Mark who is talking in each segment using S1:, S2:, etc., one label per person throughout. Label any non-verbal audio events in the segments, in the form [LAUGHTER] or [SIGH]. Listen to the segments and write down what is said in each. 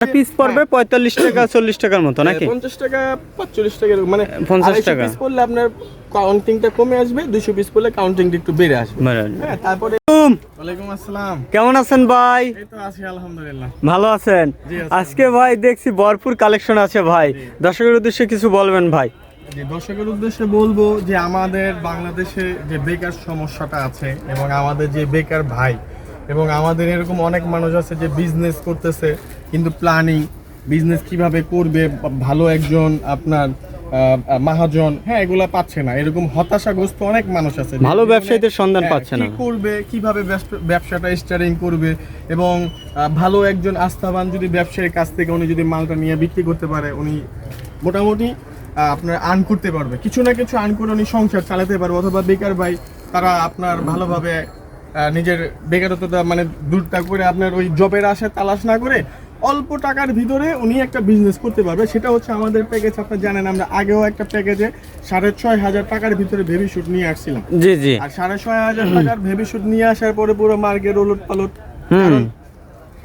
S1: Piece পড়বে পঁয়তাল্লিশ টাকা চল্লিশ টাকার মতো নাকি?
S2: পঞ্চাশ টাকা পাঁচচল্লিশ টাকা মানে
S1: 50 টাকা।
S2: পিস পড়লে আপনার কাউন্টিংটা কমে আসবে পিস পড়লে কাউন্টিংটা একটু বেড়ে আসবে। হ্যাঁ তারপরে ওয়ালাইকুম আসসালাম।
S1: কেমন আছেন ভাই?
S2: এই তো আছি আলহামদুলিল্লাহ।
S1: ভালো আছেন? আজকে ভাই দেখছি ভরপুর কালেকশন আছে ভাই। দর্শকের উদ্দেশ্যে কিছু বলবেন ভাই।
S2: দর্শকের উদ্দেশ্যে বলব যে আমাদের বাংলাদেশে যে বেকার সমস্যাটা আছে এবং আমাদের যে বেকার ভাই এবং আমাদের এরকম অনেক মানুষ আছে যে বিজনেস করতেছে কিন্তু প্ল্যানিং বিজনেস কীভাবে করবে ভালো একজন আপনার মহাজন হ্যাঁ এগুলা পাচ্ছে না। এরকম হতাশাগ্রস্ত অনেক মানুষ আছে।
S1: ভালো ব্যবসায়ীদের সন্ধান
S2: হ্যাঁ,
S1: পাচ্ছে
S2: কি
S1: না।
S2: করবে কীভাবে ব্যবসাটা স্টার্টিং করবে এবং ভালো একজন আস্থাবান যদি ব্যবসায়ীর কাছ থেকে উনি যদি মালটা নিয়ে বিক্রি করতে পারে উনি মোটামুটি আপনার আর্ন করতে পারবে। কিছু না কিছু আর্ন করে উনি সংসার চালাতে পারবে অথবা বেকার ভাই তারা আপনার ভালোভাবে নিজের বেকারত্বটা মানে দূরটা করে আপনার ওই জবের আশায় তালাশ না করে অল্প টাকার ভিতরে উনি একটা বিজনেস করতে পারবে। সেটা হচ্ছে আমাদের প্যাকেজ আপনারা জানেন আমরা আগেও একটা প্যাকেজে সাড়ে ছয় হাজার টাকার ভিতরে ভেবি শুট নিয়ে আসছিলাম।
S1: জি জি।
S2: আর সাড়ে ছয় হাজার টাকার ভেবি শুট নিয়ে আসার পরে পুরো মার্কেট ওলট পালট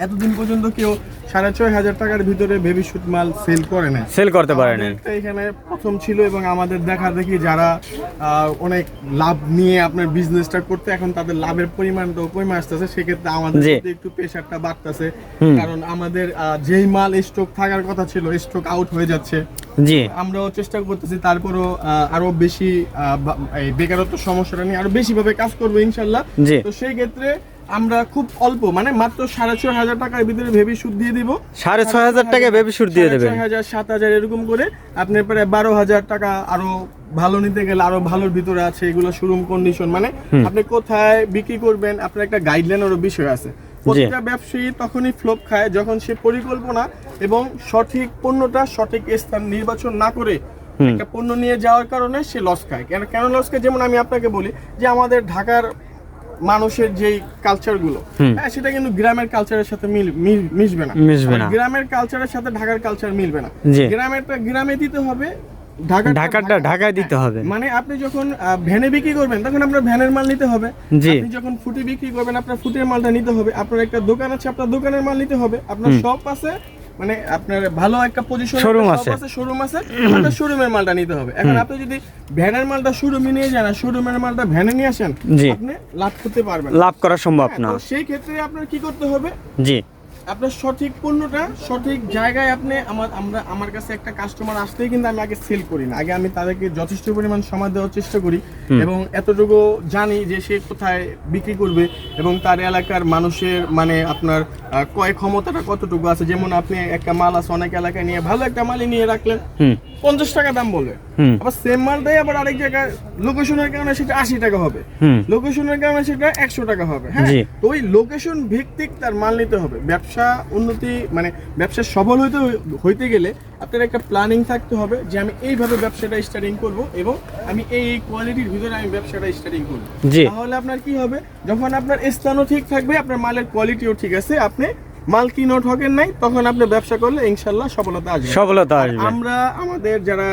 S2: এতদিন পর্যন্ত কেউ সাড়ে ছয় হাজার টাকার ভিতরে বেবি শুট মাল সেল করে না
S1: সেল করতে পারেন
S2: আমাদেরটা এখানে প্রথম ছিল এবং আমাদের দেখা দেখি যারা অনেক লাভ নিয়ে আপনার বিজনেসটা করতে এখন তাদের লাভের পরিমাণটাও কমে আসতেছে। সেক্ষেত্রে আমাদের একটু প্রেশারটা বাড়তেছে। কারণ আমাদের যেই মাল স্টক থাকার কথা ছিল স্টক আউট হয়ে যাচ্ছে।
S1: জি।
S2: আমরাও চেষ্টা করতেছি তারপরও আরও বেশি এই বেকারত্ব সমস্যাটা নিয়ে আরও বেশি ভাবে কাজ করব ইনশাল্লাহ। তো সেই ক্ষেত্রে আমরা খুব অল্প মানে মাত্র সাড়ে ছয় হাজার টাকার ভিতরে ভেবি সুদ দিয়ে দিব।
S1: সাড়ে ছয় হাজার টাকা বেবি সুদ দিয়ে দেবেন।
S2: ছয় হাজার সাত হাজার এরকম করে আপনার প্রায় বারো হাজার টাকা আরও ভালো নিতে গেলে আরও ভালোর ভিতরে আছে এগুলো শোরুম কন্ডিশন মানে আপনি কোথায় বিক্রি করবেন আপনার একটা গাইডলাইনেরও বিষয় আছে। প্রত্যেকটা ব্যবসায়ী তখনই ফ্লপ খায় যখন সে পরিকল্পনা এবং সঠিক পণ্যটা সঠিক স্থান নির্বাচন না করে একটা পণ্য নিয়ে যাওয়ার কারণে সে লস খায়। কেন কেন লস খায়? যেমন আমি আপনাকে বলি যে আমাদের ঢাকার মানুষের যেই কালচারগুলো। হ্যাঁ সেটা কিন্তু গ্রামের কালচারের সাথে মিশবে না।
S1: মিশবে না।
S2: গ্রামের কালচারের সাথে ঢাকার কালচার মিলবে না। গ্রামেরটা গ্রামে দিতে হবে ঢাকা
S1: ঢাকাটা ঢাকায় দিতে হবে।
S2: মানে আপনি যখন ভ্যানে বিক্রি করবেন তখন আপনার ভ্যানের মাল নিতে হবে। আপনি যখন ফুটি বিক্রি করবেন আপনার ফুটের মালটা নিতে হবে। আপনার একটা দোকান আছে আপনার দোকানের মাল নিতে হবে। আপনার শপ আছে মানে আপনার ভালো একটা পজিশন
S1: শোরুম আছে।
S2: শোরুম আছে আপনার শোরুমের মালটা নিতে হবে। এখন আপনি যদি ভ্যানের মালটা শোরুমে নিয়ে যান আর শোরুমের মালটা ভ্যানে নিয়ে আসেন আপনি লাভ করতে পারবেন
S1: লাভ করা সম্ভব
S2: হ্যাঁ,
S1: না।
S2: সেই ক্ষেত্রে আপনার কি করতে হবে?
S1: জি।
S2: আপনার সঠিক পণ্যটা সঠিক জায়গায় আপনি আমার আমরা আমার কাছে একটা কাস্টমার আসতেই কিন্তু আমি আগে সেল করি না। আগে আমি তাদেরকে যথেষ্ট পরিমাণ সময় দেওয়ার চেষ্টা করি এবং এতটুকু জানি যে সে কোথায় বিক্রি করবে এবং তার এলাকার মানুষের মানে আপনার ক্রয় ক্ষমতাটা কতটুকু আছে। যেমন আপনি একটা মাল আছে অনেক এলাকায় নিয়ে ভালো একটা মালই নিয়ে রাখলেন পঞ্চাশ টাকা দাম বলবে
S1: হুম।
S2: আবার সেম মালটাই আবার আরেক জায়গায় লোকেশনের কারণে সেটা আশি টাকা হবে। লোকেশনের কারণে সেটা একশো টাকা হবে হ্যাঁ? তো ওই লোকেশন ভিত্তিক তার মাল নিতে হবে। ব্যবসা উন্নতি মানে ব্যবসা সফল হইতে হইতে গেলে আপনার একটা প্ল্যানিং থাকতে হবে যে আমি এইভাবে ব্যবসাটা স্টার্টিং করব এবং আমি এই এই কোয়ালিটির ভিতরে আমি ব্যবসাটা স্টার্টিং করব। তাহলে আপনার কি হবে? যখন আপনার স্থানও ঠিক থাকবে আপনার মালের কোয়ালিটিও ঠিক আছে আপনি মাল কি নোট হকেন নাই তখন আপনি ব্যবসা করলে ইনশাল্লাহ সফলতা আসবে।
S1: সফলতা আসবে।
S2: আমরা আমাদের যারা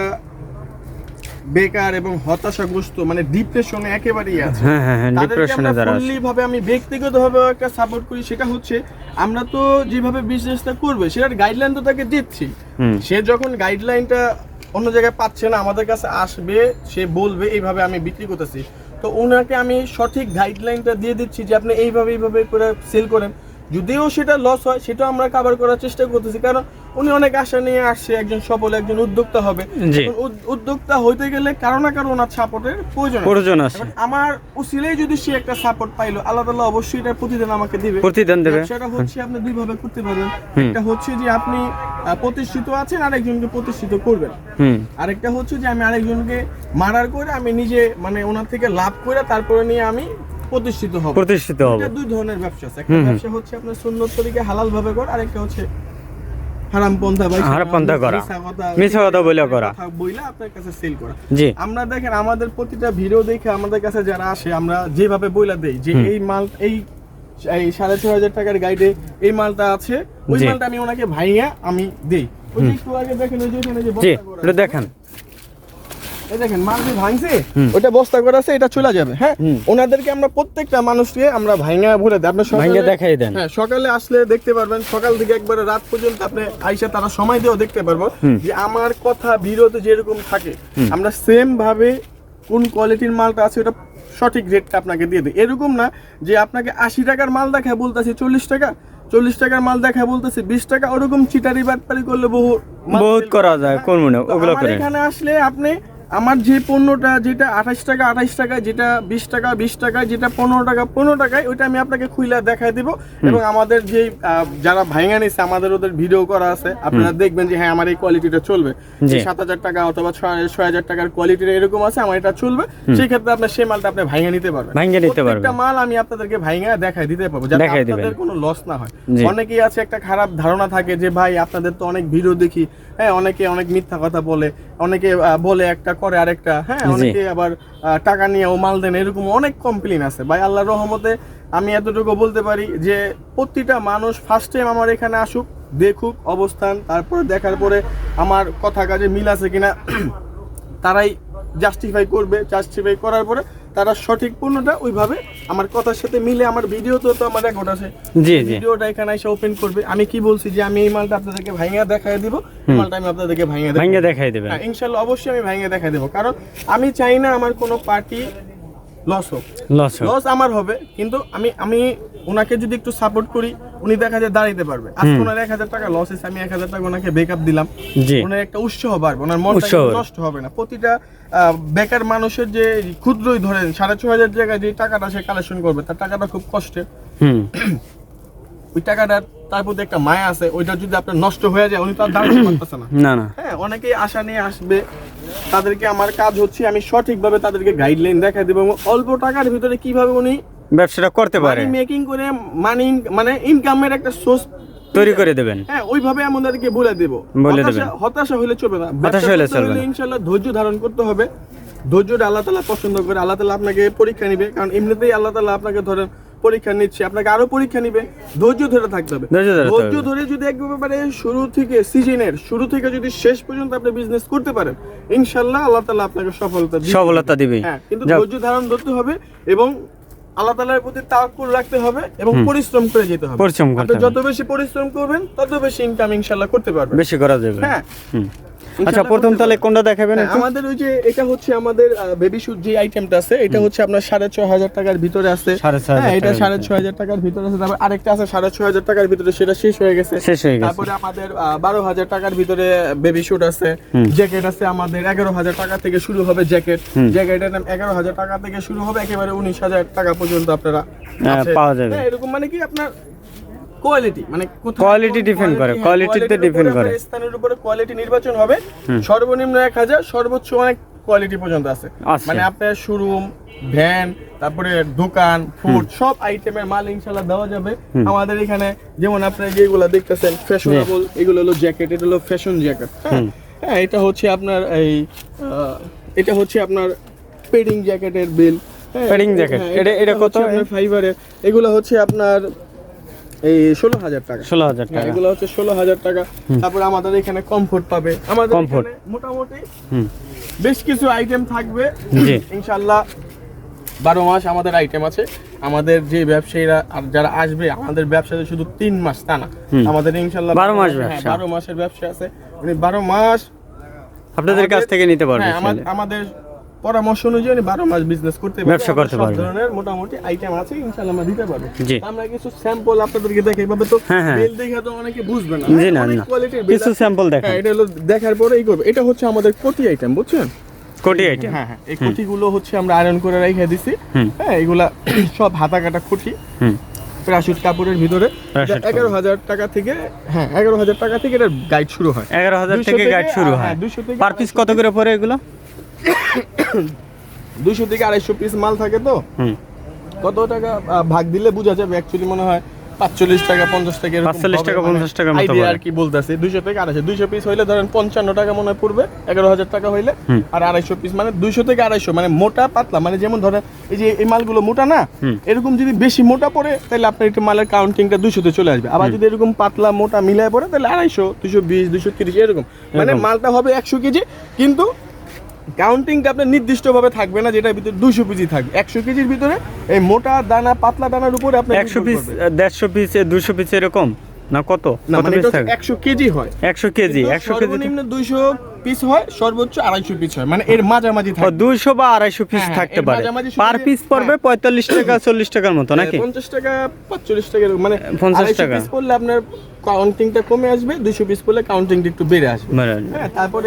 S2: বেকার এবং হতাশাগ্রস্ত মানে ডিপ্রেশনে একেবারেই আছে।
S1: হ্যাঁ হ্যাঁ হ্যাঁ ডিপ্রেশনে যারা আছে
S2: ভাবে আমি ব্যক্তিগতভাবে একটা সাপোর্ট করি সেটা হচ্ছে আমরা তো যেভাবে বিজনেসটা করবে সেটার গাইডলাইন তো তাকে দিচ্ছি। সে যখন গাইডলাইনটা অন্য জায়গায় পাচ্ছে না আমাদের কাছে আসবে সে বলবে এইভাবে আমি বিক্রি করতেছি। তো ওনাকে আমি সঠিক গাইডলাইনটা দিয়ে দিচ্ছি যে আপনি এইভাবে এইভাবে করে সেল করেন। যদিও সেটা লস হয় সেটা আমরা কাভার করার চেষ্টা করতেছি। কারণ উনি অনেক আশা নিয়ে আসছে একজন সফল একজন উদ্যোক্তা হবে। উদ্যোক্তা হইতে গেলে কারও না কারও ওনার সাপোর্টের প্রয়োজন
S1: প্রয়োজন আছে।
S2: আমার উসিলেই যদি সে একটা সাপোর্ট পাইলো আল্লাহ তাআলা অবশ্যই এটা প্রতিদিন আমাকে দিবে।
S1: প্রতিদান দেবে।
S2: ব্যবসাটা হচ্ছে আপনি দুই ভাবে করতে পারবেন। একটা হচ্ছে যে আপনি প্রতিষ্ঠিত আছেন আরেকজনকে প্রতিষ্ঠিত করবেন।
S1: হুম।
S2: আরেকটা হচ্ছে যে আমি আরেকজনকে মারার করে আমি নিজে মানে ওনার থেকে লাভ করে তারপরে নিয়ে আমি প্রতিষ্ঠিত হব।
S1: প্রতিষ্ঠিত হব।
S2: দুই ধরনের ব্যবসা আছে। একটা। ব্যবসা হচ্ছে আপনার সুন্নত তরিকে হালাল ভাবে করা আরেকটা হচ্ছে হারাম পন্থা বা
S1: করা।
S2: মিথ্যা কথা
S1: মিথ্যা করা।
S2: বইলা আপনার কাছে সেল করা।
S1: জি।
S2: আমরা দেখেন আমাদের প্রতিটা ভিডিও দেখে আমাদের কাছে যারা আসে আমরা যেভাবে বইলা দেই যে এই মাল এই এই সাড়ে ছয় হাজার টাকার গাইডে এই মালটা আছে ওই মালটা আমি ওনাকে ভাইয়া আমি দেই। ওই যে একটু আগে দেখেন ওই যে ওখানে যে
S1: জি
S2: বস্তা করা
S1: এটা
S2: আছে,
S1: দেখান।
S2: এই দেখেন মাল যে ভাঙছে ওটা বস্তা করে আছে এটা চলে যাবে হ্যাঁ? ওনাদেরকে আমরা প্রত্যেকটা মানুষকে আমরা ভাঙা ভরে দেয় আপনার
S1: ভাঙ্গে দেখাই দেন।
S2: হ্যাঁ সকালে আসলে দেখতে পারবেন সকাল থেকে একবারে রাত পর্যন্ত আপনি আইসা তারা সময় দিয়েও দেখতে পারব যে আমার কথা ভিডিওতে যেরকম থাকে আমরা সেম ভাবে কোন কোয়ালিটির মালটা আছে ওটা সঠিক রেটটা আপনাকে দিয়ে দিই। এরকম না যে আপনাকে আশি টাকার মাল দেখায় বলতেছি চল্লিশ টাকা চল্লিশ টাকার মাল দেখায় বলতেছি বিশ টাকা ওরকম চিটারি বাটপারি করলে বহু
S1: বহুত করা যায়,
S2: হ্যাঁ,
S1: কোন মনে? ওগুলো করে।
S2: এখানে আসলে আপনি আমার যে পণ্যটা যেটা আঠাশ টাকা আঠাশ টাকা যেটা বিশ টাকা বিশ টাকা যেটা পনেরো টাকা পনেরো টাকায় ওইটা আমি আপনাকে খুইলা দেখাই দিব। এবং আমাদের যে যারা ভাইঙা নিছে আমাদের ওদের ভিডিও করা আছে আপনারা দেখবেন যে হ্যাঁ আমার এই কোয়ালিটিটা চলবে। সাত হাজার টাকা অথবা ছয় ছয় হাজার টাকার কোয়ালিটির এরকম আছে আমার এটা চলবে। সেই ক্ষেত্রে আপনার সেই মালটা আপনি ভাইঙা নিতে পারবেন।
S1: ভাঙ্গে নিতে পারবেন।
S2: প্রত্যেকটা মাল আমি আপনাদেরকে ভাইঙা দেখাই দিতে পারব যাতে আপনাদের কোনো লস না হয়। অনেকেই আছে একটা খারাপ ধারণা থাকে যে ভাই আপনাদের তো অনেক ভিডিও দেখি হ্যাঁ অনেকে অনেক মিথ্যা কথা বলে অনেকে বলে একটা করে আরেকটা হ্যাঁ অনেকে আবার টাকা নিয়ে ও মাল দেন এরকম অনেক কমপ্লেন আছে। ভাই আল্লাহর রহমতে আমি এতটুকু বলতে পারি যে প্রতিটা মানুষ ফার্স্ট টাইম আমার এখানে আসুক দেখুক অবস্থান তারপরে দেখার পরে আমার কথা কাজে মিল আছে কিনা [CLEARS THROAT] তারাই জাস্টিফাই করবে জাস্টিফাই করার পরে তারা সঠিক পণ্যটা ওইভাবে আমার কথার সাথে মিলে আমার ভিডিও তো তো আমার রেকর্ড আছে।
S1: জি জি।
S2: ভিডিওটা এখানে এসে ওপেন করবে। আমি কি বলছি যে আমি এই মালটা আপনাদেরকে ভাঙিয়ে দেখাই দিব। মালটা আমি আপনাদেরকে ভাঙিয়ে
S1: ভাঙ্গে দেখাই দেবেন।
S2: হ্যাঁ ইনশাল্লাহ অবশ্যই আমি ভাঙিয়ে দেখাই দেবো। কারণ আমি চাই না আমার কোনো পার্টি লস হোক।
S1: লস হোক।
S2: লস আমার হবে কিন্তু আমি আমি ওনাকে যদি একটু সাপোর্ট করি উনি দেখা যায় দাঁড়াইতে পারবে। আজকে ওনার এক হাজার টাকা লস হয়েছে আমি এক হাজার টাকা ওনাকে বেকআপ দিলাম। ওনার একটা উৎসাহ বাড়বে ওনার মনটা। নষ্ট হবে না। প্রতিটা বেকার মানুষের যে ক্ষুদ্রই ধরেন সাড়ে ছ হাজার জায়গায় যে টাকাটা সে কালেকশন করবে তার টাকাটা খুব কষ্টের [CLEARS THROAT] ওই টাকাটা তার প্রতি একটা মায়া আছে ওইটা যদি আপনার নষ্ট হয়ে যায় উনি তো আর দাঁড়াতে [CLEARS THROAT] পারতেছে না। হ্যাঁ অনেকেই আশা নিয়ে আসবে তাদেরকে আমার কাজ হচ্ছে আমি সঠিকভাবে তাদেরকে গাইডলাইন দেখা দেবো অল্প টাকার ভিতরে কীভাবে উনি
S1: ব্যবসাটা করতে পারে।
S2: মেকিং করে মানি মানে ইনকামের একটা সোর্স
S1: তৈরি করে দেবেন।
S2: হ্যাঁ ওইভাবে আমাদেরকে বলে দেব।
S1: বলে
S2: হতাশা-
S1: দেবেন।
S2: হতাশা হলে চলবে না।
S1: হতাশা হলে চলবে না।
S2: ইনশাল্লাহ ধৈর্য ধারণ করতে হবে। ধৈর্যটা আল্লাহ তালা পছন্দ করে আল্লাহ তালা আপনাকে পরীক্ষা নিবে। কারণ এমনিতেই আল্লাহ তালা আপনাকে ধরেন পরীক্ষা নিচ্ছে আপনাকে আরও পরীক্ষা নিবে। ধৈর্য ধরে থাকতে হবে।
S1: ধৈর্য ধরে
S2: যদি একবারে শুরু থেকে সিজনের শুরু থেকে যদি শেষ পর্যন্ত আপনি বিজনেস করতে পারেন ইনশাল্লাহ আল্লাহ তালা আপনাকে সফলতা দিবে।
S1: সফলতা দিবেই।
S2: হ্যাঁ কিন্তু ধৈর্য ধারণ করতে হবে এবং আল্লাহ তালার প্রতি তাওয়াক্কুল রাখতে হবে এবং পরিশ্রম করে যেতে হবে।
S1: পরিশ্রম করতে
S2: যত বেশি পরিশ্রম করবেন তত বেশি ইনকাম ইনশাল্লাহ করতে পারবেন।
S1: বেশি করা যাবে।
S2: হ্যাঁ।
S1: আচ্ছা প্রথম তাহলে কোনটা দেখাবেন
S2: হ্যাঁ, আমাদের ওই যে এটা হচ্ছে আমাদের বেবি শুট যে আইটেমটা আছে এটা হচ্ছে আপনার সাড়ে ছয় হাজার টাকার ভিতরে আছে। হ্যাঁ এটা সাড়ে। ছয় হাজার টাকার ভিতরে আছে। তারপর আরেকটা আছে সাড়ে ছয় হাজার টাকার ভিতরে সেটা শেষ হয়ে গেছে।
S1: শেষ হয়ে গেছে।
S2: তারপরে আমাদের বারো হাজার টাকার ভিতরে বেবি শুট আছে। জ্যাকেট আছে আমাদের এগারো হাজার টাকা থেকে শুরু হবে জ্যাকেট। জ্যাকেটের দাম এগারো হাজার টাকা থেকে শুরু হবে একেবারে উনিশ হাজার টাকা পর্যন্ত আপনারা
S1: হ্যাঁ। পাওয়া যাবে।
S2: এরকম মানে কি আপনার কোয়ালিটি মানে কোথায়
S1: Quality
S2: কোন
S1: depend করে,
S2: quality,
S1: quality তে
S2: quality-র
S1: depend
S2: উপরে
S1: করে।
S2: স্থানের উপরে কোয়ালিটি নির্বাচন হবে। সর্বনিম্ন এক হাজার সর্বোচ্চ অনেক কোয়ালিটি পর্যন্ত আছে। মানে আপনার শোরুম ভ্যান তারপরে দোকান ফুড সব আইটেমের মাল ইনশাল্লাহ দেওয়া যাবে। আমাদের এখানে যেমন আপনি যেগুলো দেখতেছেন ফ্যাশনেবল এগুলো হলো জ্যাকেট এটা হলো ফ্যাশন জ্যাকেট হ্যাঁ? এটা হচ্ছে আপনার এই এটা হচ্ছে আপনার পেডিং জ্যাকেটের বিল
S1: Padding jacket, এটা- এটা কত?
S2: ফাইবারের এগুলো হচ্ছে আপনার এই ষোলো হাজার টাকা।
S1: ষোলো হাজার টাকা।
S2: এগুলো হচ্ছে ষোলো হাজার টাকা। তারপর আমাদের এখানে কমফোর্ট পাবে। আমাদের। এখানে মোটামুটি বেশ কিছু আইটেম থাকবে। ইনশাল্লাহ বারো মাস আমাদের আইটেম আছে। আমাদের যে ব্যবসায়ীরা যারা আসবে আমাদের ব্যবসাতে শুধু তিন মাস তা না। আমাদের ইনশাল্লাহ
S1: বারো মাস
S2: হ্যাঁ, বারো মাসের ব্যবসা আছে। উনি বারো মাস
S1: আপনাদের কাছ থেকে নিতে পারবে
S2: হ্যাঁ, আমাদের পরামর্শ অনুযায়ী বারো মাস বিজনেস করতে
S1: ব্যবসা করতে পারবে।
S2: ধরনের মোটামুটি আইটেম আছে ইনশাল্লাহ আমরা দিতে পারব।
S1: জি।
S2: আমরা কিছু স্যাম্পল আপনাদেরকে দেখে এভাবে তো
S1: হ্যাঁ, হ্যাঁ।
S2: বেল দেখে তো অনেকে বুঝবে না।
S1: জি না
S2: কোয়ালিটির
S1: কিছু স্যাম্পল দেখান।
S2: হ্যাঁ এটা হলো দেখার পরে এই করবে। এটা হচ্ছে আমাদের কোটি আইটেম বুঝছেন?
S1: কোটি আইটেম
S2: হ্যাঁ হ্যাঁ। এই খুঁটিগুলো হচ্ছে আমরা আয়রন করে রেখে দিছি। হ্যাঁ এগুলা সব হাতা কাটা খুঁটি।
S1: হুম।
S2: প্রাশুট কাপড়ের ভিতরে। এগারো হাজার টাকা থেকে হ্যাঁ এগারো হাজার টাকা থেকে এটার গাইড শুরু হয়।
S1: এগারো হাজার থেকে গাইড শুরু
S2: হ্যাঁ,
S1: হয়।
S2: 200 থেকে
S1: পার পিস কত করে পড়ে এগুলো?
S2: দুইশো থেকে আড়াইশো পিস মাল থাকে তো? কত টাকা ভাগ দিলে বোঝা যাবে অ্যাকচুয়ালি মনে হয় পাঁচচল্লিশ টাকা পঞ্চাশ টাকা এরকম
S1: 45
S2: হবে,
S1: টাকা,
S2: মানে
S1: 50 টাকার মতো
S2: idea
S1: পড়ে।
S2: আর কি বলতেছে দুইশো থেকে আড়াইশো। দুইশো পিস হইলে ধরেন পঞ্চান্ন টাকা মনে পড়বে এগারো হাজার টাকা হইলে। আর আড়াইশো পিস মানে দুইশো থেকে আড়াইশো মানে মোটা পাতলা মানে যেমন ধরেন এই যে এই মালগুলো মোটা না এরকম যদি বেশি মোটা পড়ে তাহলে আপনার একটু মালের কাউন্টিংটা দুইশোতে চলে আসবে। আবার যদি এরকম পাতলা মোটা মিলায় পড়ে তাহলে আড়াইশো দুশো বিশ দুশো তিরিশ এরকম। মানে মালটা হবে একশো কেজি কিন্তু কাউন্টিংটা আপনার নির্দিষ্টভাবে থাকবে না যেটার ভিতরে দুশো কেজি থাকবে। একশো কেজির ভিতরে এই মোটা দানা পাতলা দানার উপরে আপনার
S1: একশো পিস দেড়শো পিস দুশো পিস এরকম? না কত?
S2: মানে
S1: পিস
S2: একশো কেজি হয়।
S1: একশো কেজি একশো কেজি
S2: সর্বনিম্ন দুইশো পিস হয় সর্বোচ্চ আড়াইশো পিস হয়। মানে এর মাঝামাঝি থাকে
S1: দুইশো বা আড়াইশো পিস
S2: হ্যাঁ,
S1: থাকতে পারে। পার পিস পড়বে
S2: হ্যাঁ।
S1: পঁয়তাল্লিশ টাকা চল্লিশ টাকার মতো নাকি?
S2: পঞ্চাশ টাকা পাঁচচল্লিশ টাকা মানে
S1: 50
S2: 50
S1: টাকা।
S2: পিস পড়লে আপনার কাউন্টিংটা কমে আসবে দুইশো পিস পড়লে কাউন্টিংটা একটু বেড়ে আসবে। হ্যাঁ তারপরে